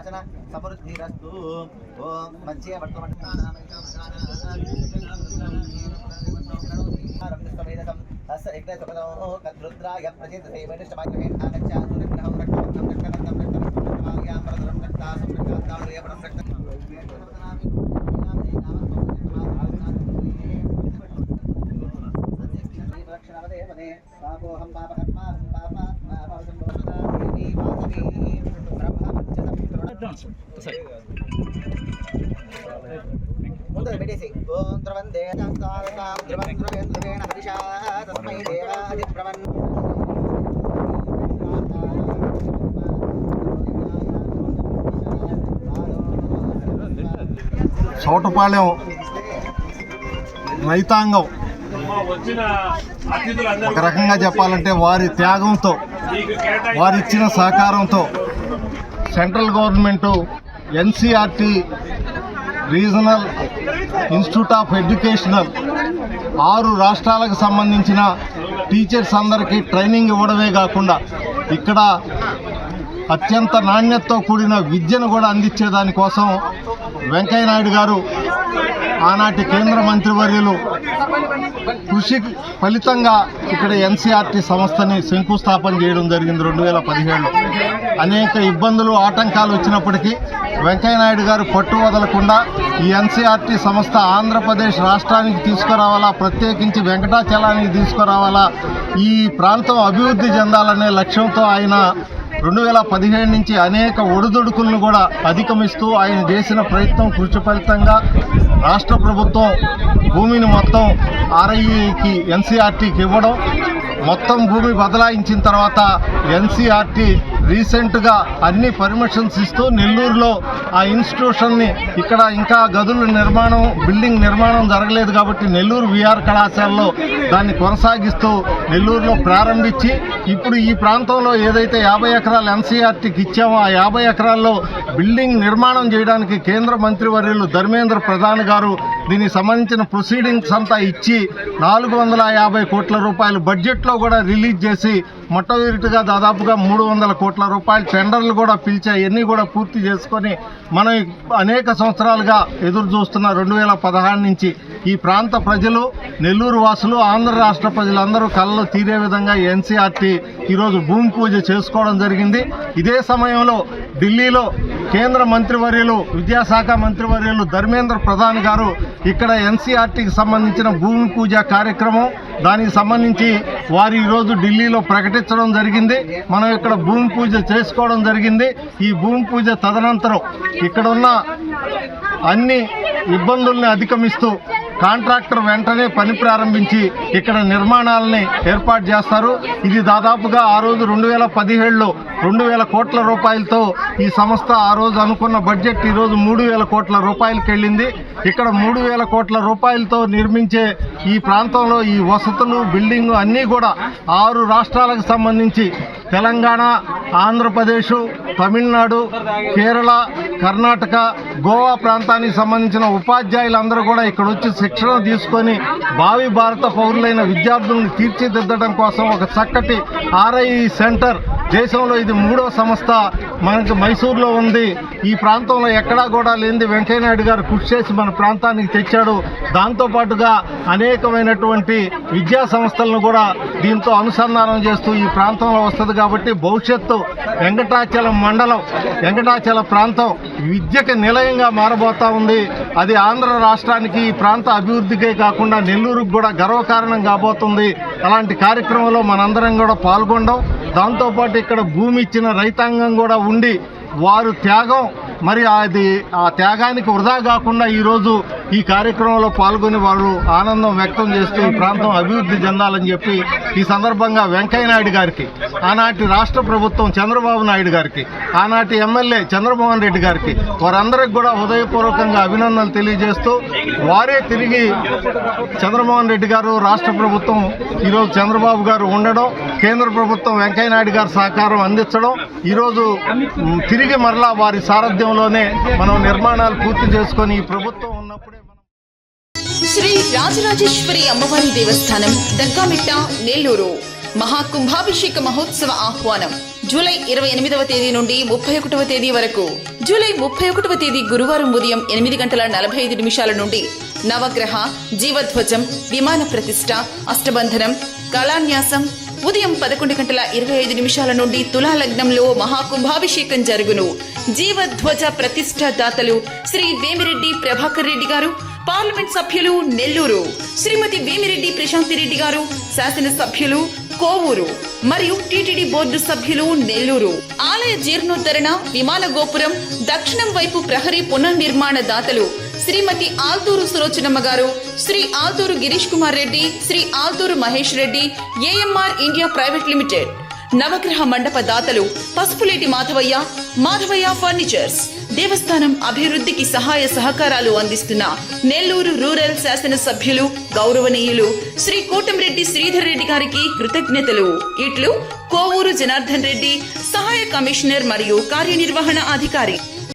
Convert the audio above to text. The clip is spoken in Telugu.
నాశన సమృద్ధిరస్తు. ఓం మధ్య వర్తమంతం అస్య యజ్ఞ సుఖదో కద్రుద్రాయ ప్రచేత రక్తం రక్తం రక్తం రక్తం రక్తం రక్తవర్ణం పరదరం రక్తాసం రక్తాదారుయపరం రక్షణవదేవదే ముందర పెట్టేసి ఓం ద్రవందే హరిషా తస్మై దేవాది ప్రవన్ రైతాంగం. ఒక రకంగా చెప్పాలంటే వారి త్యాగంతో వారిచ్చిన సహకారంతో central government NCERT regional institute of educational ఆరు రాష్ట్రాలకు సంబంధించిన టీచర్స్ అందరికీ ట్రైనింగ్ ఇవ్వడమే కాకుండా ఇక్కడ అత్యంత నాణ్యతతో కూడిన విద్యను కూడా అందించే దానికోసం వెంకయ్యనాయుడు గారు ఆనాటి కేంద్ర మంత్రివర్యులు కృషి ఫలితంగా ఇక్కడ ఎన్సీఆర్టీ సంస్థని శంకుస్థాపన చేయడం జరిగింది రెండు వేల పదిహేడులో. అనేక ఇబ్బందులు ఆటంకాలు వచ్చినప్పటికీ వెంకయ్యనాయుడు గారు పట్టు వదలకుండా ఈ ఎన్సీఆర్టీ సంస్థ ఆంధ్రప్రదేశ్ రాష్ట్రానికి తీసుకురావాలా ప్రత్యేకించి వెంకటాచలానికి తీసుకురావాలా ఈ ప్రాంతం అభివృద్ధి చెందాలనే లక్ష్యంతో ఆయన రెండు వేల పదిహేడు నుంచి అనేక ఒడిదుడుకులను కూడా అధిగమిస్తూ ఆయన చేసిన ప్రయత్నం కృషి ఫలితంగా రాష్ట్ర ప్రభుత్వం భూమిని మొత్తం ఆర్ఐకి ఎన్సీఆర్టీకి ఇవ్వడం మొత్తం భూమి బదలాయించిన తర్వాత ఎన్సీఆర్టీ రీసెంట్గా అన్ని పర్మిషన్స్ ఇస్తూ నెల్లూరులో ఆ ఇన్స్టిట్యూషన్ని ఇక్కడ ఇంకా గదుల నిర్మాణం బిల్డింగ్ నిర్మాణం జరగలేదు కాబట్టి నెల్లూరు విఆర్ కళాశాలలో దాన్ని కొనసాగిస్తూ నెల్లూరులో ప్రారంభించి ఇప్పుడు ఈ ప్రాంతంలో ఏదైతే యాభై ఎకరాలు ఎన్సీఆర్టీకి ఇచ్చామో ఆ యాభై ఎకరాల్లో బిల్డింగ్ నిర్మాణం చేయడానికి కేంద్ర మంత్రివర్యులు ధర్మేంద్ర ప్రధాన్ గారు దీనికి సంబంధించిన ప్రొసీడింగ్స్ అంతా ఇచ్చి నాలుగు వందల యాభై కోట్ల రూపాయలు బడ్జెట్లో కూడా రిలీజ్ చేసి మొట్టమొదటిగా దాదాపుగా మూడు వందల కోట్ల రూపాయలు టెండర్లు కూడా పిలిచి అవన్నీ కూడా పూర్తి చేసుకొని మనం అనేక సంవత్సరాలుగా ఎదురు చూస్తున్న రెండు వేల పదహారు నుంచి ఈ ప్రాంత ప్రజలు నెల్లూరు వాసులు ఆంధ్ర రాష్ట్ర ప్రజలందరూ కళ్ళు తీరే విధంగా ఎన్సీఆర్టీ ఈరోజు భూమి పూజ చేసుకోవడం జరిగింది. ఇదే సమయంలో ఢిల్లీలో కేంద్ర మంత్రివర్యులు విద్యాశాఖ మంత్రివర్యులు ధర్మేంద్ర ప్రధాన్ గారు ఇక్కడ ఎన్సీఆర్టీకి సంబంధించిన భూమి పూజ కార్యక్రమం దానికి సంబంధించి వారు ఈరోజు ఢిల్లీలో ప్రకటించడం జరిగింది. మనం ఇక్కడ భూమి పూజ చేసుకోవడం జరిగింది. ఈ భూమి పూజ తదనంతరం ఇక్కడ ఉన్న అన్ని ఇబ్బందుల్ని అధిగమిస్తూ కాంట్రాక్టర్ వెంటనే పని ప్రారంభించి ఇక్కడ నిర్మాణాలని ఏర్పాటు చేస్తారు. ఇది దాదాపుగా ఆ రోజు రెండు వేల పదిహేడులో రెండు వేల కోట్ల రూపాయలతో ఈ సంస్థ ఆ రోజు అనుకున్న బడ్జెట్ ఈరోజు మూడు వేల కోట్ల రూపాయలకి వెళ్ళింది ఇక్కడ మూడు వేల కోట్ల రూపాయలతో నిర్మించే ఈ ప్రాంతంలో ఈ వసతులు బిల్డింగ్ అన్నీ కూడా ఆరు రాష్ట్రాలకు సంబంధించి తెలంగాణ ఆంధ్రప్రదేశ్ తమిళనాడు కేరళ కర్ణాటక గోవా ప్రాంతానికి సంబంధించిన ఉపాధ్యాయులందరూ కూడా ఇక్కడ వచ్చి శిక్షణ తీసుకొని భావి భారత పౌరులైన విద్యార్థులను తీర్చిదిద్దడం కోసం ఒక చక్కటి ఆర్ఐ సెంటర్ దేశంలో ఇది మూడో సంస్థ. మనకి మైసూర్లో ఉంది. ఈ ప్రాంతంలో ఎక్కడా కూడా లేనిది వెంకయ్యనాయుడు గారు కృషి చేసి మన ప్రాంతానికి తెచ్చాడు. దాంతోపాటుగా అనేకమైనటువంటి విద్యా సంస్థలను కూడా దీంతో అనుసంధానం చేస్తూ ఈ ప్రాంతంలో వస్తుంది కాబట్టి భవిష్యత్తు వెంకటాచలం మండలం వెంకటాచల ప్రాంతం విద్యకి నిలయంగా మారబోతా ఉంది. అది ఆంధ్ర రాష్ట్రానికి ఈ ప్రాంత అభివృద్ధికే కాకుండా నెల్లూరుకు కూడా గర్వకారణం కాబోతుంది. అలాంటి కార్యక్రమంలో మనందరం కూడా పాల్గొండం దాంతోపాటు ఇక్కడ భూమి ఇచ్చిన రైతాంగం కూడా ఉండి వారు త్యాగం మరి అది ఆ త్యాగానికి వృధా కాకుండా ఈరోజు ఈ కార్యక్రమంలో పాల్గొని వారు ఆనందం వ్యక్తం చేస్తూ ఈ ప్రాంతం అభివృద్ధి చెందాలని చెప్పి ఈ సందర్భంగా వెంకయ్యనాయుడు గారికి ఆనాటి రాష్ట్ర ప్రభుత్వం చంద్రబాబు నాయుడు గారికి ఆనాటి ఎమ్మెల్యే చంద్రమోహన్ రెడ్డి గారికి వారందరికి కూడా హృదయపూర్వకంగా అభినందనలు తెలియజేస్తూ వారే తిరిగి చంద్రమోహన్ రెడ్డి గారు రాష్ట్ర ప్రభుత్వం ఈరోజు చంద్రబాబు గారు ఉండడం కేంద్ర ప్రభుత్వం వెంకయ్యనాయుడు గారు సహకారం అందించడం ఈరోజు తిరిగి మరలా వారి సారథ్యం సమయంలోనే మనం నిర్మాణాలు పూర్తి చేసుకొని ఈ ప్రభుత్వం ఉన్నప్పుడే శ్రీ రాజరాజేశ్వరి అమ్మవారి దేవస్థానం దగ్గామిట్ట నెల్లూరు. మహాకుంభాభిషేక మహోత్సవ ఆహ్వానం జూలై ఇరవై ఎనిమిదవ తేదీ నుండి ముప్పై ఒకటవ తేదీ వరకు. జూలై ముప్పై ఒకటవ తేదీ గురువారం ఉదయం ఎనిమిది గంటల నలభై ఐదు నిమిషాల నుండి నవగ్రహ జీవధ్వజం విమాన ప్రతిష్ట అష్టబంధనం కళాన్యాసం ఉదయం పదకొండు గంటల ఇరవై ఐదు నిమిషాల నుండి తులా లగ్నంలో మహాకుంభాభిషేకం జరుగును. జీవధ్వజ ప్రతిష్ట దాతలు శ్రీ వేమిరెడ్డి ప్రభాకర్ రెడ్డి గారు పార్లమెంట్ సభ్యులు నెల్లూరు శ్రీమతి వేమిరెడ్డి ప్రశాంతి రెడ్డి గారు శాసన సభ్యులు కోవూరు మరియు టీటీడీ బోర్డు సభ్యులు నెల్లూరు. ఆలయ జీర్ణోద్ధరణ విమాన గోపురం దక్షిణం వైపు ప్రహరీ పునర్నిర్మాణ దాతలు Shrimati Alturu Sulochanamma garu Shri Alturu Girish Kumar Reddy Shri Alturu Mahesh Reddy AMR India private limited నవగ్రహ మండప దాతలు పసుపులేటి మాధవయ్య మాధవయ్య ఫర్నిచర్స్ దేవస్థానం అభివృద్ధికి సహాయ సహకారాలు అందిస్తున్న నెల్లూరు రూరల్ శాసన సభ్యులు గౌరవనీయులు శ్రీ కోటంరెడ్డి శ్రీధర్ రెడ్డి గారికి కృతజ్ఞతలు. ఇట్లు కోవూరు జనార్దన్ రెడ్డి సహాయ కమిషనర్ మరియు కార్యనిర్వహణ అధికారి